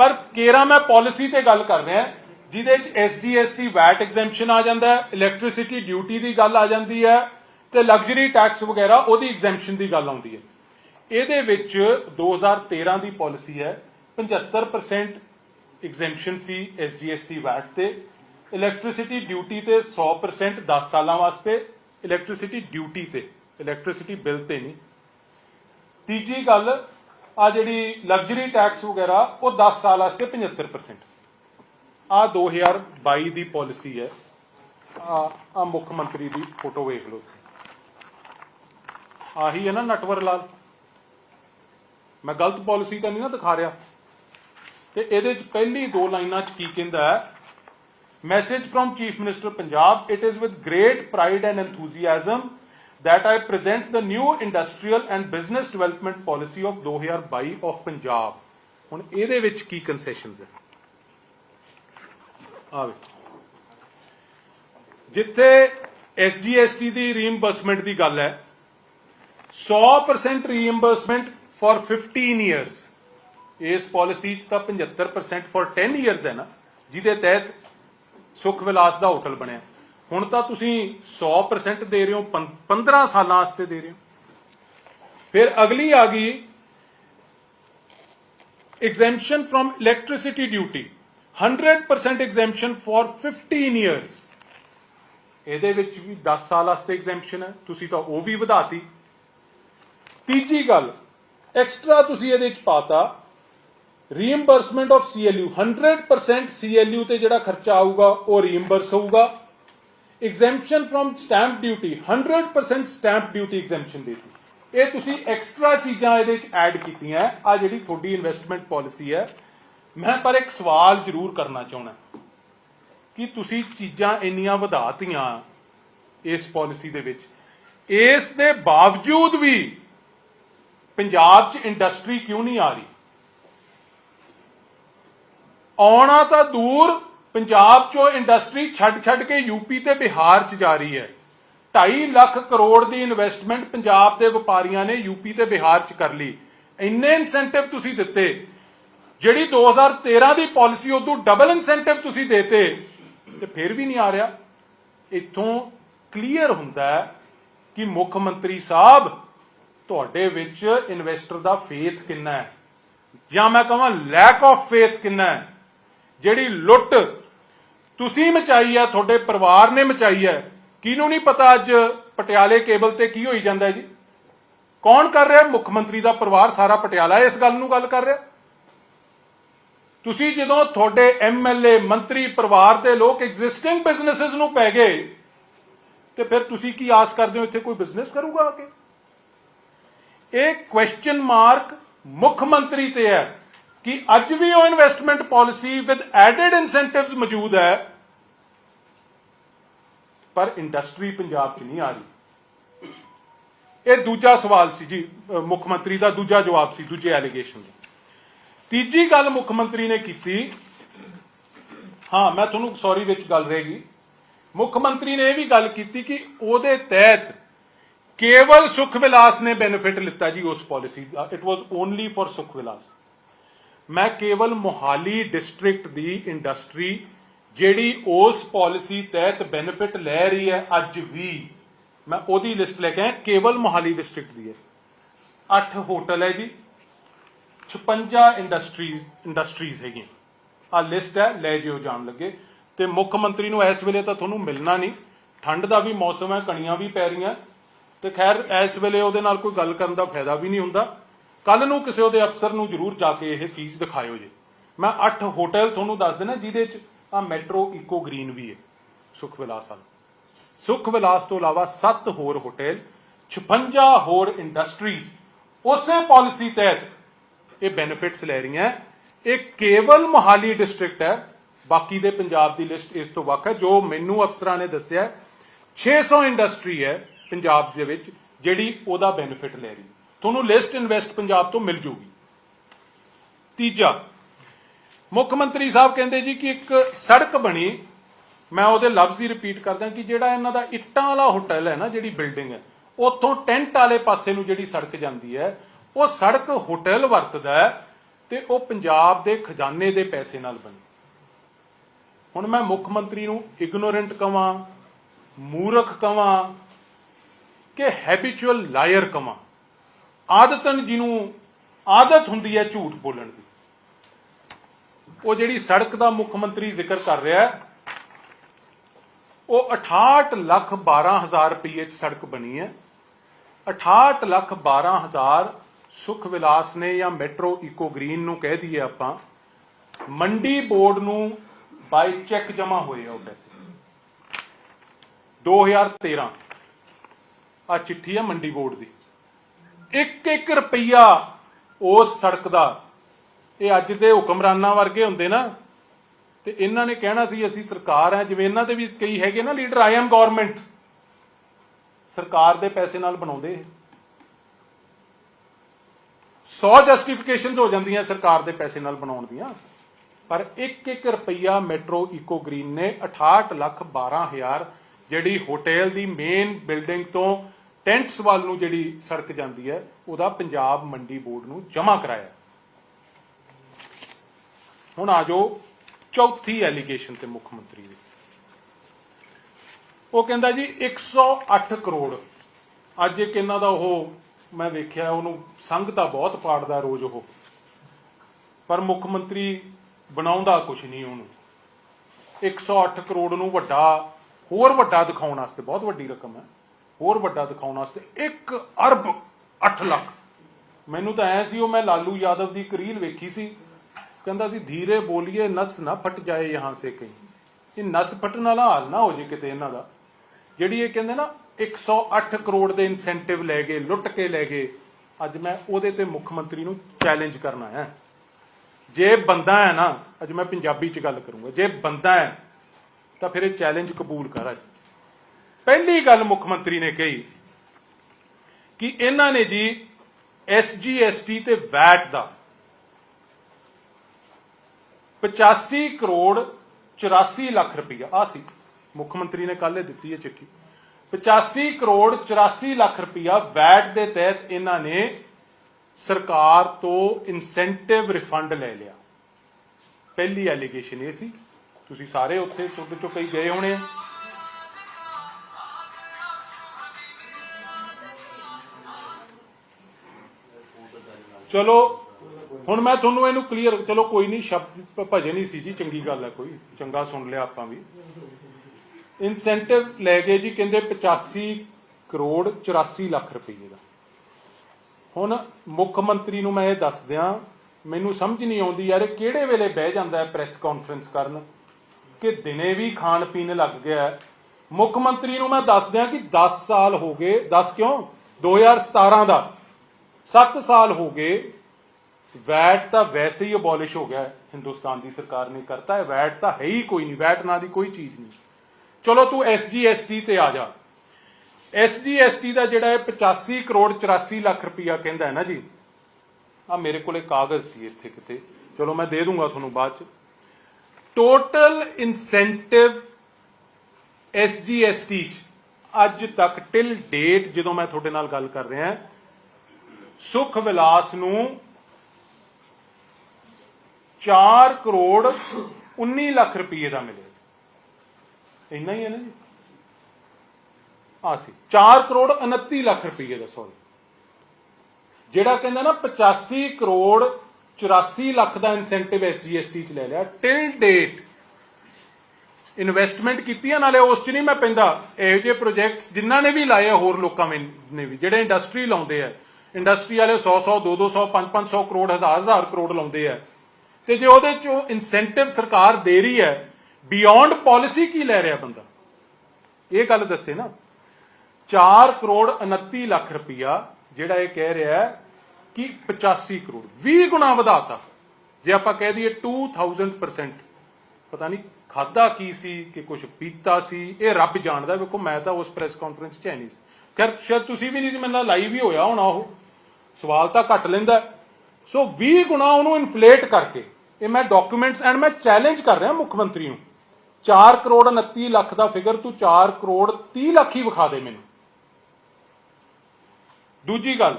ਪਰ ਕੇਰਾ ਮੈਂ ਪਾਲਿਸੀ ਤੇ ਗੱਲ ਕਰ ਰਿਹਾ, ਜਿਹਦੇ ਵਿੱਚ ਐਸਜੀਐਸਟੀ ਵੈਟ ਐਗਜ਼ੈਂਪਸ਼ਨ ਆ ਜਾਂਦਾ ਹੈ ਇਲੈਕਟ੍ਰਿਸਿਟੀ ਡਿਊਟੀ ਦੀ ਗੱਲ ਆ ਜਾਂਦੀ ਹੈ, ਤੇ ਲਗਜ਼ਰੀ ਟੈਕਸ ਵਗੈਰਾ ਉਹਦੀ ਐਗਜ਼ੈਂਪਸ਼ਨ ਦੀ ਗੱਲ ਆਉਂਦੀ ਹੈ। ਇਹਦੇ ਵਿੱਚ 2013 ਦੀ ਪਾਲਿਸੀ ਹੈ 75% ਐਗਜ਼ੈਂਪਸ਼ਨ ਸੀ ਐਸਜੀਐਸਟੀ ਵੈਟ ਤੇ ਇਲੈਕਟ੍ਰਿਸਿਟੀ ਡਿਊਟੀ ਤੇ 100% 10 ਸਾਲਾਂ ਵਾਸਤੇ ਇਲੈਕਟ੍ਰਿਸਿਟੀ ਡਿਊਟੀ ਤੇ ਇਲੈਕਟ੍ਰਿਸਿਟੀ ਬਿੱਲ ਤੇ ਨਹੀਂ। ਤੀਜੀ ਗੱਲ ਆ ਜਿਹੜੀ ਲਗਜ਼ਰੀ ਟੈਕਸ ਵਗੈਰਾ, ਉਹ 10 ਸਾਲ ਵਾਸਤੇ 75% ਆ 2022 ਦੀ ਪਾਲਿਸੀ ਹੈ। ਆ ਆ ਮੁੱਖ ਮੰਤਰੀ ਦੀ ਫੋਟੋ ਵੇਖ ਲਓ ਆਹੀ ਹੈ ਨਾ ਨਟਵਰ ਲਾਲ। ਮੈਂ ਗਲਤ ਪਾਲਿਸੀ ਤਾਂ ਨਹੀਂ ਨਾ ਦਿਖਾ ਰਿਹਾ। ਤੇ ਇਹਦੇ ਚ ਪਹਿਲੀ ਦੋ ਲਾਈਨਾਂ ਚ ਕੀ ਕਹਿੰਦਾ ਹੈ? Message from chief minister Punjab it is with great pride and enthusiasm that I present the new industrial and business development policy of 2022 of Punjab ਹੁਣ ਇਹਦੇ ਵਿੱਚ ਕੀ ਕਨਸੈਸ਼ਨਸ ਹੈ ਆਵੇ ਜਿੱਥੇ SGST ਦੀ ਰੀਇੰਬਰਸਮੈਂਟ ਦੀ ਗੱਲ ਹੈ 100% ਰੀਇੰਬਰਸਮੈਂਟ ਫॉर 15 ਇਅਰਸ ਇਸ ਪਾਲਿਸੀ ਚ ਤਾਂ 75% ਫॉर 10 ਇਅਰਸ ਹੈ ਨਾ ਜਿਹਦੇ ਤਹਿਤ ਸੁਖ ਵਿਲਾਸ ਦਾ ਹੋਟਲ ਬਣਿਆ ਹੁਣ ਤਾਂ ਤੁਸੀਂ 100% ਦੇ ਰਹੇ ਹੋ ਪੰ- 15 ਸਾਲਾਂ ਵਾਸਤੇ ਦੇ ਰਹੇ ਹੋ। ਫਿਰ ਅਗਲੀ ਆ ਗਈ exemption from electricity duty 100% exemption for 15 years ਇਹਦੇ ਵਿੱਚ ਵੀ 10 ਸਾਲ ਵਾਸਤੇ exemption ਹੈ। ਤੁਸੀਂ ਤਾਂ ਉਹ ਵੀ ਵਧਾਤੀ। ਤੀਜੀ ਗੱਲ ਐਕਸਟਰਾ ਤੁਸੀਂ ਇਹਦੇ ਵਿੱਚ ਪਾਤਾ। ਰੀਇੰਬਰਸਮੈਂਟ ਆਫ CLU 100% CLU ਤੇ ਜਿਹੜਾ ਖਰਚਾ ਆਊਗਾ, ਉਹ ਰੀਇੰਬਰਸ ਹੋਊਗਾ। Exemption from stamp duty 100% stamp duty exemption ਦੇਤੀ। ਇਹ ਤੁਸੀਂ ਐਕਸਟਰਾ ਚੀਜ਼ਾਂ ਇਹਦੇ ਵਿੱਚ ਐਡ ਕੀਤੀਆਂ। ਆ ਜਿਹੜੀ ਤੁਹਾਡੀ ਇਨਵੈਸਟਮੈਂਟ ਪਾਲਿਸੀ ਹੈ, ਮੈਂ ਪਰ ਇੱਕ ਸਵਾਲ ਜ਼ਰੂਰ ਕਰਨਾ ਚਾਹੁੰਦਾ। ਕਿ ਤੁਸੀਂ ਚੀਜ਼ਾਂ ਇੰਨੀਆਂ ਵਧਾਤੀਆਂ ਇਸ ਪਾਲਿਸੀ ਦੇ ਵਿੱਚ। ਇਸ ਦੇ ਬਾਵਜੂਦ ਵੀ ਪੰਜਾਬ 'ਚ ਇੰਡਸਟਰੀ ਕਿਉਂ ਨਹੀਂ ਆ ਰਹੀ? ਆਉਣਾ ਤਾਂ ਦੂਰ ਪੰਜਾਬ 'ਚੋਂ ਇੰਡਸਟਰੀ ਛੱਡ ਛੱਡ ਕੇ ਯੂਪੀ ਤੇ ਬਿਹਾਰ 'ਚ ਜਾ ਰਹੀ ਹੈ। 2.5 ਲੱਖ ਕਰੋੜ ਦੀ ਇਨਵੈਸਟਮੈਂਟ ਪੰਜਾਬ ਦੇ ਵਪਾਰੀਆਂ ਨੇ ਯੂਪੀ ਤੇ ਬਿਹਾਰ 'ਚ ਕਰ ਲਈ। ਇੰਨੇ ਇਨਸੈਂਟਿਵ ਤੁਸੀਂ ਦਿੱਤੇ। ਜਿਹੜੀ 2013 ਦੀ ਪਾਲਿਸੀ ਉਦੋਂ ਡਬਲ ਇਨਸੈਂਟਿਵ ਤੁਸੀਂ ਦੇਤੇ, ਤੇ ਫਿਰ ਵੀ ਨਹੀਂ ਆ ਰਿਹਾ। ਇੱਥੋਂ ਕਲੀਅਰ ਹੁੰਦਾ ਹੈ ਕਿ ਮੁੱਖ ਮੰਤਰੀ ਸਾਹਿਬ, ਤੁਹਾਡੇ ਵਿੱਚ ਇਨਵੈਸਟਰ ਦਾ ਫੇਥ ਕਿੰਨਾ ਹੈ? ਜਾਂ ਮੈਂ ਕਹਾਂ ਲੈਕ ਆਫ ਫੇਥ ਕਿੰਨਾ ਹੈ? ਜਿਹੜੀ ਲੁੱਟ ਤੁਸੀਂ ਮਚਾਈ ਹੈ ਤੁਹਾਡੇ ਪਰਿਵਾਰ ਨੇ ਮਚਾਈ ਹੈ ਕਿਹਨੂੰ ਨਹੀਂ ਪਤਾ ਅੱਜ ਪਟਿਆਲੇ ਕੇਬਲ ਤੇ ਕੀ ਹੋਈ ਜਾਂਦਾ ਜੀ? ਕੌਣ ਕਰ ਰਿਹਾ? ਮੁੱਖ ਮੰਤਰੀ ਦਾ ਪਰਿਵਾਰ ਸਾਰਾ ਪਟਿਆਲਾ ਇਸ ਗੱਲ ਨੂੰ ਗੱਲ ਕਰ ਰਿਹਾ। ਤੁਸੀਂ ਜਦੋਂ ਤੁਹਾਡੇ ਐਮਐਲਏ ਮੰਤਰੀ ਪਰਿਵਾਰ ਦੇ ਲੋਕ ਐਗਜ਼ਿਸਟਿੰਗ ਬਿਜ਼ਨੈਸਸ ਨੂੰ ਪੈ ਗਏ, ਤੇ ਫਿਰ ਤੁਸੀਂ ਕੀ ਆਸ ਕਰਦੇ ਹੋ, ਇੱਥੇ ਕੋਈ ਬਿਜ਼ਨਸ ਕਰੂਗਾ ਆ ਕੇ ਇਹ ਕੁਐਸਚਨ ਮਾਰਕ ਮੁੱਖ ਮੰਤਰੀ ਤੇ ਹੈ। ਕਿ ਅੱਜ ਵੀ ਉਹ investment policy with added incentives ਮੌਜੂਦ ਹੈ। ਪਰ ਇੰਡਸਟਰੀ ਪੰਜਾਬ 'ਚ ਨਹੀਂ ਆ ਰਹੀ। ਇਹ ਦੂਜਾ ਸਵਾਲ ਸੀ ਜੀ ਮੁੱਖ ਮੰਤਰੀ ਦਾ ਦੂਜਾ ਜਵਾਬ ਸੀ, ਦੂਜੇ ਐਲੀਗੇਸ਼ਨ ਦਾ। ਤੀਜੀ ਗੱਲ ਮੁੱਖ ਮੰਤਰੀ ਨੇ ਕੀਤੀ। ਹਾਂ, ਮੈਂ ਤੁਹਾਨੂੰ ਸੌਰੀ ਵਿੱਚ ਗੱਲ ਰਹੇਗੀ ਮੁੱਖ ਮੰਤਰੀ ਨੇ ਇਹ ਵੀ ਗੱਲ ਕੀਤੀ ਕਿ ਉਹਦੇ ਤਹਿਤ ਕੇਵਲ ਸੁਖ ਵਿਲਾਸ ਨੇ ਬੈਨੀਫਿਟ ਲਿੱਤਾ ਜੀ ਉਸ policy the. It was only for Sukh Vilas. ਮੈਂ ਕੇਵਲ ਮੋਹਾਲੀ ਡਿਸਟ੍ਰਿਕਟ ਦੀ ਇੰਡਸਟਰੀ ਜਿਹੜੀ ਉਸ ਪਾਲਿਸੀ ਤਹਿਤ ਬੈਨੀਫਿਟ ਲੈ ਰਹੀ ਹੈ ਅੱਜ ਵੀ, ਮੈਂ ਉਹਦੀ ਲਿਸਟ ਲੈ ਕੇ ਆਇਆ, ਕੇਵਲ ਮੋਹਾਲੀ ਡਿਸਟ੍ਰਿਕਟ ਦੀ ਹੈ। 8 ਹੋਟਲ ਹੈ ਜੀ 56 ਇੰਡਸਟਰੀਜ਼ ਇੰਡਸਟਰੀਜ਼ ਹੈਗੀਆਂ। ਆ ਲਿਸਟ ਹੈ, ਲੈ ਜਿਓ ਜਾਣ ਲੱਗੇ। ਤੇ ਮੁੱਖ ਮੰਤਰੀ ਨੂੰ ਇਸ ਵੇਲੇ ਤਾਂ ਤੁਹਾਨੂੰ ਮਿਲਣਾ ਨਹੀਂ। ਠੰਡ ਦਾ ਵੀ ਮੌਸਮ ਹੈ, ਕਣੀਆਂ ਵੀ ਪੈ ਰਹੀਆਂ। ਤੇ ਖੈਰ, ਇਸ ਵੇਲੇ ਉਹਦੇ ਨਾਲ ਕੋਈ ਗੱਲ ਕਰਨ ਦਾ ਫਾਇਦਾ ਵੀ ਨਹੀਂ ਹੁੰਦਾ। ਕੱਲ ਨੂੰ ਕਿਸੇ ਉਹਦੇ ਅਫਸਰ ਨੂੰ ਜ਼ਰੂਰ ਜਾ ਕੇ ਇਹ ਚੀਜ਼ ਦਿਖਾਇਓ ਜੀ। ਮੈਂ 8 ਹੋਟਲ ਤੁਹਾਨੂੰ ਦੱਸ ਦੇਣਾ ਜਿਹਦੇ ਚ ਆ ਮੈਟਰੋ ਇਕੋ ਗ੍ਰੀਨ ਵੀ ਹੈ ਸੁਖ ਵਿਲਾਸ ਵਾਲਾ। ਸੁਖ ਵਿਲਾਸ ਤੋਂ ਇਲਾਵਾ 7 ਹੋਰ ਹੋਟਲ 56 ਹੋਰ ਇੰਡਸਟਰੀਜ਼ ਉਸੇ ਪਾਲਿਸੀ ਤਹਿਤ ਇਹ ਬੈਨੀਫਿਟਸ ਲੈ ਰਹੀਆਂ। ਇਹ ਕੇਵਲ ਮੋਹਾਲੀ ਡਿਸਟ੍ਰਿਕਟ ਹੈ ਬਾਕੀ ਦੇ ਪੰਜਾਬ ਦੀ ਲਿਸਟ ਇਸ ਤੋਂ ਵੱਖ ਹੈ ਜੋ ਮੈਨੂੰ ਅਫਸਰਾਂ ਨੇ ਦੱਸਿਆ ਹੈ, 600 ਇੰਡਸਟਰੀ ਹੈ ਪੰਜਾਬ ਦੇ ਵਿੱਚ ਜਿਹੜੀ ਉਹਦਾ ਬੈਨੀਫਿਟ ਲੈ ਰਹੀ। ਹੈ। ਤੁਹਾਨੂੰ ਲਿਸਟ ਇਨਵੈਸਟ ਪੰਜਾਬ ਤੋਂ ਮਿਲ ਜੂਗੀ। ਤੀਜਾ, ਮੁੱਖ ਮੰਤਰੀ ਸਾਹਿਬ ਕਹਿੰਦੇ ਜੀ ਕਿ ਇੱਕ ਸੜਕ ਬਣੀ, ਮੈਂ ਉਹਦੇ ਲਫ਼ਜ਼ ਹੀ ਰਿਪੀਟ ਕਰਦਾ ਕਿ ਜਿਹੜਾ ਇਹਨਾਂ ਦਾ ਇੱਟਾਂ ਵਾਲਾ ਹੋਟਲ ਹੈ ਨਾ, ਜਿਹੜੀ ਬਿਲਡਿੰਗ ਹੈ, ਉੱਥੋਂ ਟੈਂਟ ਵਾਲੇ ਪਾਸੇ ਨੂੰ ਜਿਹੜੀ ਸੜਕ ਜਾਂਦੀ ਹੈ, ਉਹ ਸੜਕ ਹੋਟਲ ਵਰਤਦਾ ਤੇ ਉਹ ਪੰਜਾਬ ਦੇ ਖਜ਼ਾਨੇ ਦੇ ਪੈਸੇ ਨਾਲ ਬਣੀ। ਹੁਣ ਮੈਂ ਮੁੱਖ ਮੰਤਰੀ ਨੂੰ ਇਗਨੋਰੈਂਟ ਕਵਾਂ, ਮੂਰਖ ਕਵਾਂ ਕਿ ਹੈਬਿਚੁਅਲ ਲਾਇਰ ਕਵਾਂ। ਆਦਤਨ ਜਿਹਨੂੰ ਆਦਤ ਹੁੰਦੀ ਹੈ ਝੂਠ ਬੋਲਣ ਦੀ। ਉਹ ਜਿਹੜੀ ਸੜਕ ਦਾ ਮੁੱਖ ਮੰਤਰੀ ਜ਼ਿਕਰ ਕਰ ਰਿਹਾ ਹੈ, ਉਹ 68 ਲੱਖ 12 ਹਜ਼ਾਰ ਰੁਪਏ ਚ ਸੜਕ ਬਣੀ ਹੈ। 68 ਲੱਖ 12 ਹਜ਼ਾਰ ਸੁਖ ਵਿਲਾਸ ਨੇ ਜਾਂ ਮੈਟਰੋ ਇਕੋ ਗ੍ਰੀਨ ਨੂੰ ਕਹਿ ਦਈਏ ਆਪਾਂ, ਮੰਡੀ ਬੋਰਡ ਨੂੰ ਬਾਈ ਚੈੱਕ ਜਮਾ ਹੋਏ ਆ ਉਹ ਪੈਸੇ। 2013 ਆ ਚਿੱਠੀ ਹੈ ਮੰਡੀ ਬੋਰਡ ਦੀ। ਇੱਕ ਇੱਕ ਰੁਪਈਆ ਉਸ ਸੜਕ ਦਾ। ਇਹ ਅੱਜ ਦੇ ਹੁਕਮਰਾਨਾਂ ਵਰਗੇ ਹੁੰਦੇ ਨਾ। ਤੇ ਇਹਨਾਂ ਨੇ ਕਹਿਣਾ ਸੀ, ਅਸੀਂ ਸਰਕਾਰ ਹੈ। ਜਿਵੇਂ ਇਹਨਾਂ ਦੇ ਵੀ ਕਈ ਹੈਗੇ ਨਾ ਲੀਡਰ ਆਈ ਐਮ ਗਵਰਨਮੈਂਟ ਸਰਕਾਰ ਦੇ ਪੈਸੇ ਨਾਲ ਬਣਾਉਂਦੇ ਇਹ। 100 ਜਸਟੀਫਿਕੇਸ਼ਨਸ ਹੋ ਜਾਂਦੀਆਂ ਸਰਕਾਰ ਦੇ ਪੈਸੇ ਨਾਲ ਬਣਾਉਣ ਦੀਆਂ। ਪਰ 1-1 ਰੁਪਈਆ ਮੈਟਰੋ ਇਕੋ ਗ੍ਰੀਨ ਨੇ 68 ਲੱਖ 12 ਹਜ਼ਾਰ ਜਿਹੜੀ ਹੋਟਲ ਦੀ ਮੇਨ ਬਿਲਡਿੰਗ ਤੋਂ ਟੈਂਟਸ ਵੱਲ ਨੂੰ ਜਿਹੜੀ ਸੜਕ ਜਾਂਦੀ ਹੈ, ਉਹਦਾ ਪੰਜਾਬ ਮੰਡੀ ਬੋਰਡ ਨੂੰ ਜਮ੍ਹਾਂ ਕਰਾਇਆ ਹੁਣ ਆ ਜਾਓ ਚੌਥੀ ਐਲੀਗੇਸ਼ਨ ਤੇ ਮੁੱਖ ਮੰਤਰੀ ਦੀ। ਉਹ ਕਹਿੰਦਾ ਜੀ 108 ਕਰੋੜ। ਅੱਜ ਇੱਕ ਇਹਨਾਂ ਦਾ ਉਹ ਮੈਂ ਵੇਖਿਆ, ਉਹਨੂੰ ਸੰਘ ਤਾਂ ਬਹੁਤ ਪਾੜਦਾ ਰੋਜ਼ ਉਹ। ਪਰ ਮੁੱਖ ਮੰਤਰੀ ਬਣਾਉਂਦਾ ਕੁਝ ਨਹੀਂ ਉਹਨੂੰ। 108 ਕਰੋੜ ਨੂੰ ਵੱਡਾ, ਹੋਰ ਵੱਡਾ ਦਿਖਾਉਣ ਵਾਸਤੇ ਬਹੁਤ ਵੱਡੀ ਰਕਮ ਹੈ। ਹੋਰ ਵੱਡਾ ਦਿਖਾਉਣ ਵਾਸਤੇ 1 ਅਰਬ 8 ਲੱਖ। ਮੈਨੂੰ ਤਾਂ ਐ ਸੀ, ਉਹ ਮੈਂ ਲਾਲੂ ਯਾਦਵ ਦੀ ਕਰੀਲ ਵੇਖੀ ਸੀ। ਕਹਿੰਦਾ ਸੀ, ਧੀਰੇ ਬੋਲੀਏ, ਨਸ ਨਾ ਫਟ ਜਾਏ ਯਹਾਂ ਸੇ ਕਹੀਂ। ਇਹ ਨਸ ਫਟਣ ਵਾਲਾ ਹਾਲ ਨਾ ਹੋ ਜੇ ਕਿਤੇ ਇਹਨਾਂ ਦਾ। ਜਿਹੜੀ ਇਹ ਕਹਿੰਦੇ ਨਾ 108 ਕਰੋੜ ਦੇ ਇਨਸੈਂਟਿਵ ਲੈ ਗਏ, ਲੁੱਟ ਕੇ ਲੈ ਗਏ, ਅੱਜ ਮੈਂ ਉਹਦੇ ਤੇ ਮੁੱਖ ਮੰਤਰੀ ਨੂੰ ਚੈਲੰਜ ਕਰਨਾ ਹੈ ਜੇ ਬੰਦਾ ਹੈ ਨਾ, ਅੱਜ ਮੈਂ ਪੰਜਾਬੀ ਚ ਗੱਲ ਕਰੂੰਗਾ, ਜੇ ਬੰਦਾ ਹੈ, ਤਾਂ ਫਿਰ ਇਹ ਚੈਲੰਜ ਕਬੂਲ ਕਰ ਅੱਜ। ਪਹਿਲੀ ਗੱਲ ਮੁੱਖ ਮੰਤਰੀ ਨੇ ਕਹੀ ਕਿ ਇਹਨਾਂ ਨੇ ਜੀ ਐਸਜੀਐਸਟੀ ਤੇ ਵੈਟ ਦਾ 85 ਕਰੋੜ 84 ਲੱਖ ਰੁਪਈਆ ਆ ਸੀ, ਮੁੱਖ ਮੰਤਰੀ ਨੇ ਕੱਲ ਇਹ ਦਿੱਤੀ ਹੈ ਚਿੱਠੀ 85 ਕਰੋੜ 84 ਲੱਖ ਰੁਪਈਆ ਵੈਟ ਦੇ ਤਹਿਤ ਇਹਨਾਂ ਨੇ ਸਰਕਾਰ ਤੋਂ ਇਨਸੈਂਟਿਵ ਰਿਫੰਡ ਲੈ ਲਿਆ। ਪਹਿਲੀ ਐਲੀਗੇਸ਼ਨ ਇਹ ਸੀ, ਤੁਸੀਂ ਸਾਰੇ ਉੱਥੇ ਤੁਹਾਡੇ ਚੋਂ ਕਈ ਗਏ ਹੋਣੇ ਆ। ਚਲੋ, ਹੁਣ ਮੈਂ ਤੁਹਾਨੂੰ ਇਹਨੂੰ ਕਲੀਅਰ ਚਲੋ ਕੋਈ ਨਹੀਂ, ਸ਼ਬਦ ਭਜਨ ਹੀ ਸੀ ਜੀ, ਚੰਗੀ ਗੱਲ ਹੈ ਕੋਈ, ਚੰਗਾ ਸੁਣ ਲਿਆ ਆਪਾਂ ਵੀ। ਇਨਸੈਂਟਿਵ ਲੈ ਗਏ ਜੀ, ਕਹਿੰਦੇ 85 ਕਰੋੜ 84 ਲੱਖ ਰੁਪਏ ਦਾ। ਹੁਣ ਮੁੱਖ ਮੰਤਰੀ ਨੂੰ ਮੈਂ ਇਹ ਦੱਸ ਦਿਆਂ, ਮੈਨੂੰ ਸਮਝ ਨਹੀਂ ਆਉਂਦੀ ਯਾਰ, ਇਹ ਕਿਹੜੇ ਵੇਲੇ ਬਹਿ ਜਾਂਦਾ ਹੈ ਪ੍ਰੈਸ ਕਾਨਫਰੰਸ ਕਰਨ? ਕਿ ਦਿਨੇ ਵੀ ਖਾਣ ਪੀਣ ਲੱਗ ਗਿਆ ਮੁੱਖ ਮੰਤਰੀ ਨੂੰ ਮੈਂ ਦੱਸ ਦਿਆਂ ਕਿ 10 ਸਾਲ ਹੋ ਗਏ 10 ਕਿਉਂ? 2017 ਦਾ। 7 ਸਾਲ ਹੋ ਗਏ, ਵੈਟ ਤਾਂ ਵੈਸੇ ਹੀ ਅਬੋਲਿਸ਼ ਹੋ ਗਿਆ ਹਿੰਦੁਸਤਾਨ ਦੀ ਸਰਕਾਰ ਨੇ ਕਰਤਾ ਹੈ, ਵੈਟ ਤਾਂ ਹੈ ਹੀ ਕੋਈ ਨਹੀਂ, ਵੈਟ ਨਾਂ ਦੀ ਕੋਈ ਚੀਜ਼ ਨਹੀਂ। ਚਲੋ ਤੂੰ ਐਸਜੀਐਸਟੀ ਤੇ ਆ ਜਾ। ਐਸਜੀਐਸਟੀ ਦਾ ਜਿਹੜਾ ਹੈ 85 ਕਰੋੜ 84 ਲੱਖ ਰੁਪਇਆ ਕਹਿੰਦਾ ਹੈ ਨਾ ਜੀ ਆ ਮੇਰੇ ਕੋਲੇ ਕਾਗਜ਼ ਸੀ ਇੱਥੇ ਕਿਤੇ, ਚਲੋ ਮੈਂ ਦੇ ਦੂੰਗਾ ਤੁਹਾਨੂੰ ਬਾਅਦ ਚ। ਟੋਟਲ ਇਨਸੈਂਟਿਵ ਐਸਜੀਐਸਟੀ ਚ ਅੱਜ ਤੱਕ ਟਿਲ ਡੇਟ ਜਦੋਂ ਮੈਂ ਤੁਹਾਡੇ ਨਾਲ ਗੱਲ ਕਰ ਰਿਹਾ ਸੁਖ ਵਿਲਾਸ ਨੂੰ 4 ਕਰੋੜ 19 ਲੱਖ ਰੁਪਏ ਦਾ ਮਿਲਿਆ ਇੰਨਾ ਹੀ ਹੈ ਨਾ ਜੀ। ਆ ਸੀ। 4 ਕਰੋੜ 29 ਲੱਖ ਰੁਪਏ ਦਾ ਸੌਰੀ ਜਿਹੜਾ ਕਹਿੰਦਾ ਨਾ 85 ਕਰੋੜ 84 ਲੱਖ ਦਾ ਇਨਸੈਂਟਿਵ ਐਸਜੀਐਸਟੀ ਚ ਲੈ ਲਿਆ। ਟਿਲ ਡੇਟ ਇਨਵੈਸਟਮੈਂਟ ਕੀਤੀ ਆ ਨਾਲੇ ਉਸ ਚ ਨਹੀਂ ਮੈਂ ਪੈਂਦਾ। ਇਹੋ ਜਿਹੇ ਪ੍ਰੋਜੈਕਟਸ ਜਿਨ੍ਹਾਂ ਨੇ ਵੀ ਲਾਏ ਹੋਰ ਲੋਕਾਂ ਨੇ ਨੇ ਵੀ, ਜਿਹੜੇ ਇੰਡਸਟਰੀ ਲਾਉਂਦੇ ਆ। ਇੰਡਸਟਰੀ ਵਾਲੇ 100 100 2 200 5 500 ਕਰੋੜ, ਹਜ਼ਾਰ ਹਜ਼ਾਰ ਕਰੋੜ ਲਾਉਂਦੇ ਆ। ਤੇ ਜੇ ਉਹਦੇ ਚੋਂ ਇਨਸੈਂਟਿਵ ਸਰਕਾਰ ਦੇ ਰਹੀ ਹੈ ਬਿਯੋਂਡ ਪਾਲਿਸੀ ਕੀ ਲੈ ਰਿਹਾ ਬੰਦਾ? ਇਹ ਗੱਲ ਦੱਸੇ ਨਾ। 4 ਕਰੋੜ 29 ਲੱਖ ਰੁਪਇਆ ਜਿਹੜਾ ਇਹ ਕਹਿ ਰਿਹਾ ਕਿ 85 ਕਰੋੜ 20 ਗੁਣਾ ਵਧਾਤਾ। ਜੇ ਆਪਾਂ ਕਹਿ ਦਈਏ 2000% ਪਤਾ ਨਹੀਂ ਖਾਦਾ ਕੀ ਸੀ, ਕਿ ਕੁਝ ਪੀਤਾ ਸੀ, ਇਹ ਰੱਬ ਜਾਣਦਾ, ਵੇਖੋ ਮੈਂ ਤਾਂ ਉਸ ਪ੍ਰੈਸ ਕਾਨਫਰੰਸ 'ਚ ਹੈ ਨਹੀਂ ਸੀ। ਖੈਰ, ਸ਼ਾਇਦ ਤੁਸੀਂ ਵੀ ਨਹੀਂ ਸੀ ਮੈਨੂੰ ਲਾਈਵ ਹੀ ਹੋਇਆ ਹੋਣਾ ਉਹ। ਸਵਾਲ ਤਾਂ ਘੱਟ ਲੈਂਦਾ ਸੋ 20 ਗੁਣਾ ਉਹਨੂੰ ਇਨਫਲੇਟ ਕਰਕੇ, ਇਹ ਮੈਂ ਡਾਕੂਮੈਂਟਸ ਐਂਡ ਮੈਂ ਚੈਲੰਜ ਕਰ ਰਿਹਾ ਮੁੱਖ ਮੰਤਰੀ ਨੂੰ। 4 ਕਰੋੜ 29 ਲੱਖ ਦਾ ਫਿਗਰ ਤੂੰ 4 ਕਰੋੜ 30 ਲੱਖ ਹੀ ਵਿਖਾ ਦੇ ਮੈਨੂੰ। ਦੂਜੀ ਗੱਲ,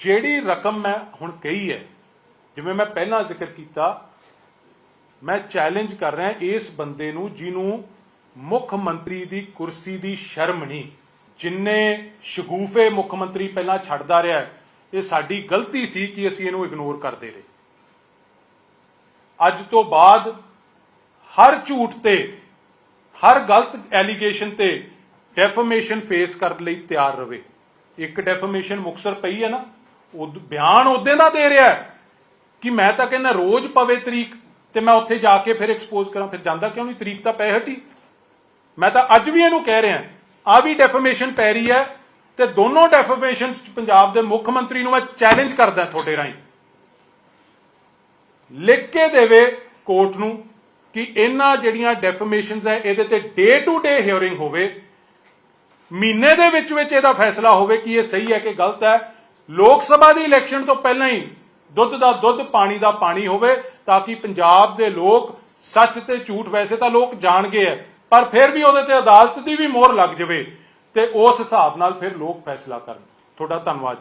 ਜਿਹੜੀ ਰਕਮ ਮੈਂ ਹੁਣ ਕਹੀ ਹੈ, ਜਿਵੇਂ ਮੈਂ ਪਹਿਲਾਂ ਜ਼ਿਕਰ ਕੀਤਾ, ਮੈਂ ਚੈਲੰਜ ਕਰ ਰਿਹਾ ਇਸ ਬੰਦੇ ਨੂੰ ਜਿਹਨੂੰ ਮੁੱਖ ਮੰਤਰੀ ਦੀ ਕੁਰਸੀ ਦੀ ਸ਼ਰਮ ਨਹੀਂ। ਜਿੰਨੇ ਸ਼ਗੂਫੇ ਮੁੱਖ ਮੰਤਰੀ ਪਹਿਲਾਂ ਛੱਡਦਾ ਰਿਹਾ ਇਹ ਸਾਡੀ ਗਲਤੀ ਸੀ ਕਿ ਅਸੀਂ ਇਹਨੂੰ ਇਗਨੋਰ ਕਰਦੇ ਰਹੇ। ਅੱਜ ਤੋਂ ਬਾਅਦ ਹਰ ਝੂਠ ਤੇ, ਹਰ ਗਲਤ ਐਲੀਗੇਸ਼ਨ ਤੇ ਡੈਫਾਮੇਸ਼ਨ ਫੇਸ ਕਰਨ ਲਈ ਤਿਆਰ ਰਵੇ। ਇੱਕ ਡੈਫਾਮੇਸ਼ਨ ਮੁਕਸਰ ਪਈ ਹੈ ਨਾ, ਉਹ ਬਿਆਨ ਉਹਦੇ ਦਾ ਦੇ ਰਿਹਾ ਕਿ ਮੈਂ ਤਾਂ ਕਹਿੰਦਾ ਰੋਜ਼ ਪਵੇ ਤਰੀਕ ਤੇ ਮੈਂ ਉੱਥੇ ਜਾ ਕੇ ਫਿਰ ਐਕਸਪੋਜ਼ ਕਰਾਂ, ਫਿਰ ਜਾਂਦਾ ਕਿਉਂ ਨਹੀਂ? ਤਰੀਕ ਤਾਂ ਪੈ ਹਟੀ। ਮੈਂ ਤਾਂ ਅੱਜ ਵੀ ਇਹਨੂੰ ਕਹਿ ਰਿਹਾ। ਆ ਵੀ ਡੈਫਾਮੇਸ਼ਨ ਪੈ ਰਹੀ ਹੈ ਤੇ ਦੋਨੋਂ ਡੈਫਾਮੇਸ਼ਨਸ ਪੰਜਾਬ ਦੇ ਮੁੱਖ ਮੰਤਰੀ ਨੂੰ ਮੈਂ ਚੈਲੰਜ ਕਰਦਾ ਤੁਹਾਡੇ ਰਾਹੀਂ। ਲਿਖ ਕੇ ਦੇਵੇ ਕੋਰਟ ਨੂੰ ਕਿ ਇਹਨਾਂ ਜਿਹੜੀਆਂ ਡੈਫਾਮੇਸ਼ਨਸ ਹੈ ਇਹਦੇ ਤੇ ਡੇ ਟੂ ਡੇ ਹੀਅਰਿੰਗ ਹੋਵੇ, ਮਹੀਨੇ ਦੇ ਵਿੱਚ ਵਿੱਚ ਇਹਦਾ ਫੈਸਲਾ ਹੋਵੇ ਕਿ ਇਹ ਸਹੀ ਹੈ ਕਿ ਗਲਤ ਹੈ। ਲੋਕ ਸਭਾ ਦੀ ਇਲੈਕਸ਼ਨ ਤੋਂ ਪਹਿਲਾਂ ਹੀ ਦੁੱਧ ਦਾ ਦੁੱਧ, ਪਾਣੀ ਦਾ ਪਾਣੀ ਹੋਵੇ ਤਾਂ ਕਿ ਪੰਜਾਬ ਦੇ ਲੋਕ ਸੱਚ ਤੇ ਝੂਠ ਵੈਸੇ ਤਾਂ ਲੋਕ ਜਾਣਗੇ। ਹੈ ਪਰ ਫਿਰ ਵੀ ਉਹਦੇ ਤੇ ਅਦਾਲਤ ਦੀ ਵੀ ਮੋਹਰ ਲੱਗ ਜਾਵੇ ਤੇ ਉਸ ਹਿਸਾਬ ਨਾਲ ਫਿਰ ਲੋਕ ਫੈਸਲਾ ਕਰਨ। ਤੁਹਾਡਾ ਧੰਨਵਾਦ